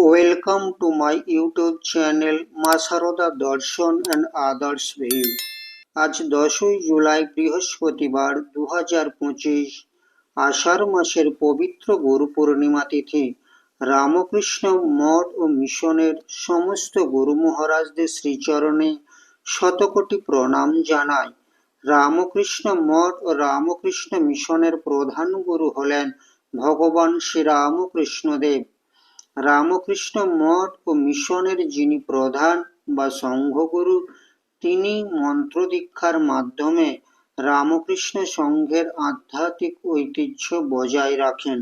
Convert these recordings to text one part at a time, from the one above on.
Welcome to my YouTube channel মা সারদা দর্শন and others view আজ দশই জুলাই বৃহস্পতিবার দু হাজার পঁচিশ, আষাঢ় মাসের পবিত্র গুরু পূর্ণিমা তিথি। রামকৃষ্ণ মঠ ও মিশনের সমস্ত গুরু মহারাজদের শ্রীচরণে শতকোটি প্রণাম জানায়। রামকৃষ্ণ মঠ ও রামকৃষ্ণ মিশনের প্রধান গুরু হলেন ভগবান শ্রীরামকৃষ্ণদেব। রামকৃষ্ণ মঠ ও মিশনের যিনি প্রধান বা সংঘগুরু, তিনি মন্ত্র দীক্ষার মাধ্যমে রামকৃষ্ণ সংঘের আধ্যাত্মিক ঐতিহ্য বজায় রাখেন।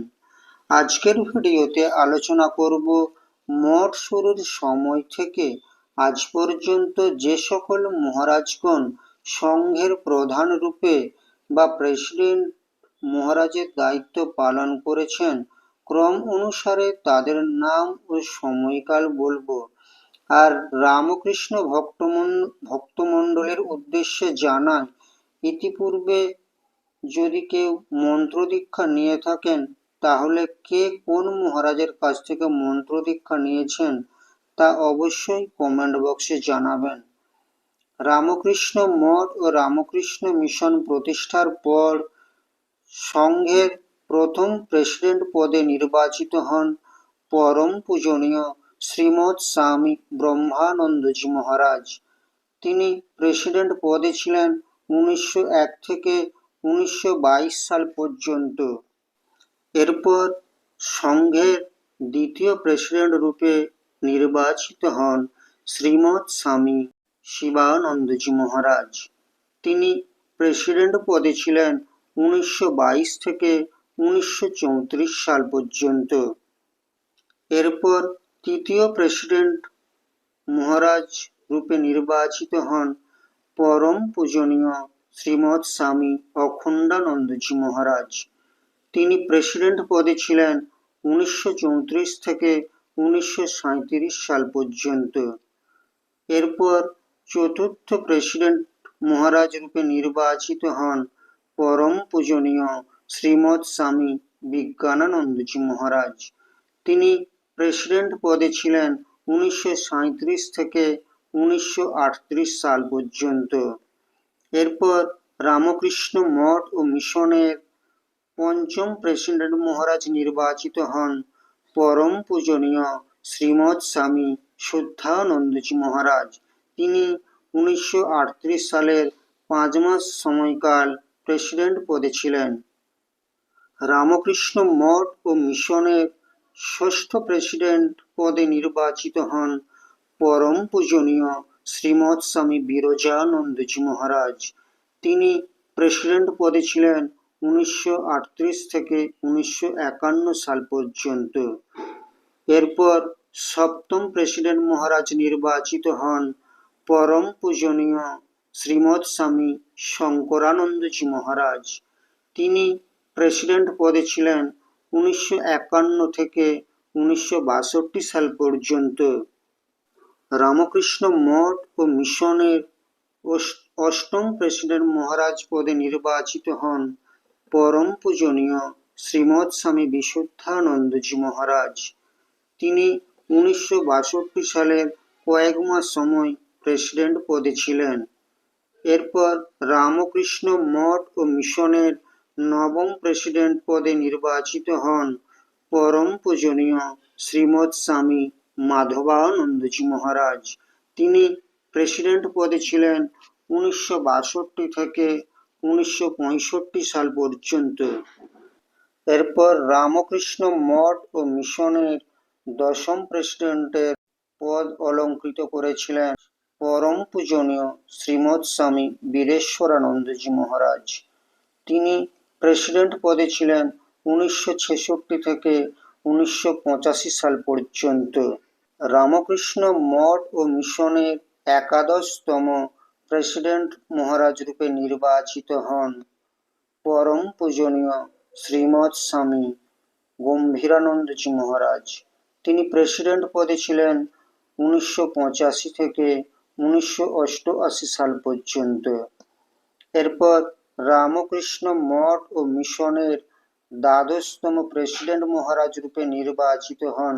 আজকের ভিডিওতে আলোচনা করব মঠ শুরুর সময় থেকে আজ পর্যন্ত যে সকল মহারাজগণ সংঘের প্রধান রূপে বা প্রেসিডেন্ট মহারাজের দায়িত্ব পালন করেছেন ক্রম অনুসারে তাদের নাম ও সময়কাল বলব। আর রামকৃষ্ণ ভক্তমন ভক্তমণ্ডলের উদ্দেশ্যে জানান, ইতিপূর্বে যদি কেউ মন্ত্র দীক্ষা নিয়ে থাকেন, তাহলে কে কোন মহারাজের কাছ থেকে মন্ত্র দীক্ষা নিয়েছেন তা অবশ্যই কমেন্ট বক্সে জানাবেন। রামকৃষ্ণ মঠ ও রামকৃষ্ণ মিশন প্রতিষ্ঠার পর সংঘের প্রথম প্রেসিডেন্ট পদে নির্বাচিত হন পরম পূজনীয় শ্রীমৎ স্বামী ব্রহ্মানন্দজি মহারাজ। তিনি প্রেসিডেন্ট পদে ছিলেন উনিশশো এক থেকে উনিশশো বাইশ সাল পর্যন্ত। এরপর সংঘের দ্বিতীয় প্রেসিডেন্ট রূপে নির্বাচিত হন শ্রীমৎ স্বামী শিবানন্দজি মহারাজ। তিনি প্রেসিডেন্ট পদে ছিলেন উনিশশো বাইশ থেকে উনিশশো চৌত্রিশ সাল পর্যন্ত। এরপর তৃতীয় প্রেসিডেন্ট মহারাজ রূপে নির্বাচিত হন পরম পূজনীয় শ্রীমৎ স্বামী অখণ্ডানন্দজি মহারাজ। তিনি প্রেসিডেন্ট পদে ছিলেন উনিশশো চৌত্রিশ থেকে উনিশশো সাঁইত্রিশ সাল পর্যন্ত। এরপর চতুর্থ প্রেসিডেন্ট মহারাজ রূপে নির্বাচিত হন পরম পূজনীয় শ্রীমৎ স্বামী বিজ্ঞানানন্দজি মহারাজ। তিনি প্রেসিডেন্ট পদে ছিলেন উনিশশো সাঁইত্রিশ থেকে উনিশশো আটত্রিশ সাল পর্যন্ত। এরপর রামকৃষ্ণ মঠ ও মিশনের পঞ্চম প্রেসিডেন্ট মহারাজ নির্বাচিত হন। পরম পূজনীয় শ্রীমৎ স্বামী শুদ্ধানন্দজি মহারাজ। তিনি উনিশশো আটত্রিশ সালের পাঁচ মাস সময়কাল প্রেসিডেন্ট পদে ছিলেন। রামকৃষ্ণ মঠ ও মিশনের ষষ্ঠ প্রেসিডেন্ট পদে নির্বাচিত হন পরম পূজনীয় শ্রীমৎ স্বামী বিরজানন্দজি মহারাজ। তিনি প্রেসিডেন্ট পদে ছিলেন উনিশশো আটত্রিশ থেকে উনিশশো একান্ন সাল পর্যন্ত। এরপর সপ্তম প্রেসিডেন্ট মহারাজ নির্বাচিত হন পরম পূজনীয় শ্রীমৎ স্বামী শঙ্করানন্দজি মহারাজ। তিনি প্রেসিডেন্ট পদে ছিলেন উনিশশো একান্ন থেকে উনিশশো বাষট্টি সাল পর্যন্ত। রামকৃষ্ণ মঠ ও মিশনের অষ্টম প্রেসিডেন্ট মহারাজ পদে নির্বাচিত হন পরম পূজনীয় শ্রীমৎ স্বামী বিশুদ্ধানন্দজি মহারাজ। তিনি উনিশশো বাষট্টি সালের কয়েক মাস সময় প্রেসিডেন্ট পদে ছিলেন। এরপর রামকৃষ্ণ মঠ ও মিশনের নবম প্রেসিডেন্ট পদে নির্বাচিত হন। পরম পূজনীয় শ্রীমৎ স্বামী মাধবানন্দজি মহারাজ। তিনি প্রেসিডেন্ট পদে ছিলেন উনিশশো বাষট্টি থেকে উনিশশো পঁয়ষট্টি সাল পর্যন্ত। এরপর রামকৃষ্ণ মঠ ও মিশনের দশম প্রেসিডেন্টের পদ অলঙ্কৃত করেছিলেন পরম পূজনীয় শ্রীমৎ স্বামী বীরেশ্বরানন্দজি মহারাজ। তিনি প্রেসিডেন্ট পদে ছিলেন উনিশশো ছেষট্টি থেকে উনিশশো পঁচাশি সাল পর্যন্ত। রামকৃষ্ণ মঠ ও মিশনের একাদশতম প্রেসিডেন্ট মহারাজ রূপে নির্বাচিত হন। পরম পূজনীয় শ্রীমৎ স্বামী গম্ভীরানন্দজি মহারাজ। তিনি প্রেসিডেন্ট পদে ছিলেন উনিশশো পঁচাশি থেকে উনিশশো অষ্টআশি সাল পর্যন্ত। এরপর রামকৃষ্ণ মঠ ও মিশনের দ্বাদশতম প্রেসিডেন্ট মহারাজ রূপে নির্বাচিত হন।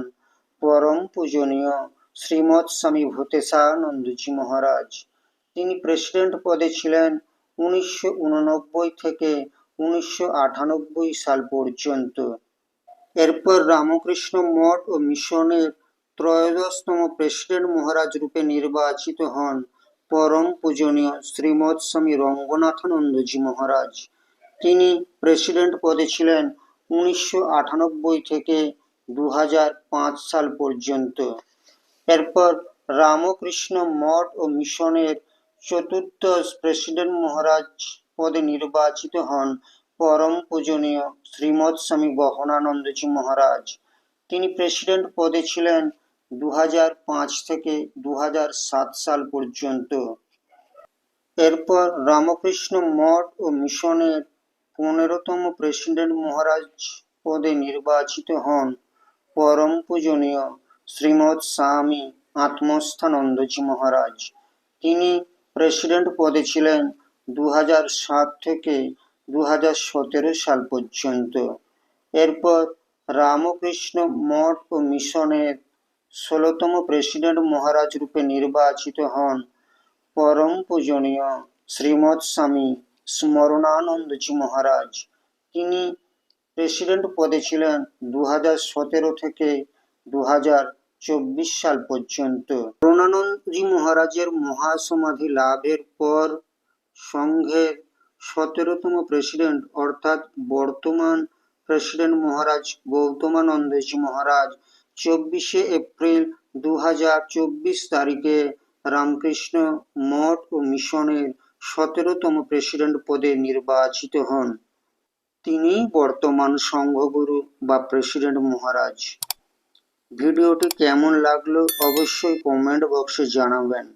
পরম পূজনীয় শ্রীমৎ স্বামী ভূতেশানন্দজি মহারাজ। তিনি প্রেসিডেন্ট পদে ছিলেন উনিশশো উননব্বই থেকে উনিশশো আটানব্বই সাল পর্যন্ত। এরপর রামকৃষ্ণ মঠ ও মিশনের ত্রয়োদশতম প্রেসিডেন্ট মহারাজ রূপে নির্বাচিত হন। পরম পূজনীয় শ্রীমৎ স্বামী রঙ্গনাথানন্দজি মহারাজ। তিনি প্রেসিডেন্ট পদে ছিলেন উনিশশো আটানব্বই থেকে দু সাল পর্যন্ত। এরপর রামকৃষ্ণ মঠ ও মিশনের চতুর্থ প্রেসিডেন্ট মহারাজ পদে নির্বাচিত হন পরম পূজনীয় শ্রীমৎ স্বামী গহনানন্দজি মহারাজ। তিনি প্রেসিডেন্ট পদে ছিলেন দু থেকে দু সাল পর্যন্ত। এরপর রামকৃষ্ণ মঠ ও মিশনের পনেরোতম প্রেসিডেন্ট মহারাজ পদে নির্বাচিত হন। পরম পূজনীয় শ্রীমৎ স্বামী আত্মস্থানন্দজি মহারাজ। তিনি প্রেসিডেন্ট পদে ছিলেন দু থেকে দু সাল পর্যন্ত। এরপর রামকৃষ্ণ মঠ ও মিশনের ষোলোতম প্রেসিডেন্ট মহারাজ রূপে নির্বাচিত হন। পরম পূজনীয় শ্রীমৎ স্বামী স্মরণানন্দজি মহারাজ। তিনি প্রেসিডেন্ট পদে ছিলেন দু থেকে দু সাল পর্যন্ত। করুণানন্দজি মহারাজের মহাসমাধি লাভের পর সংঘের সতেরোতম প্রেসিডেন্ট অর্থাৎ বর্তমান প্রেসিডেন্ট মহারাজ গৌতমানন্দজি মহারাজ চব্বিশে এপ্রিল দু হাজার চব্বিশ তারিখে রামকৃষ্ণ মঠ ও মিশনের সতেরোতম প্রেসিডেন্ট পদে নির্বাচিত হন। তিনি বর্তমান সংঘগুরু বা প্রেসিডেন্ট মহারাজ। ভিডিওটি কেমন লাগল অবশ্যই কমেন্ট বক্সে জানাবেন।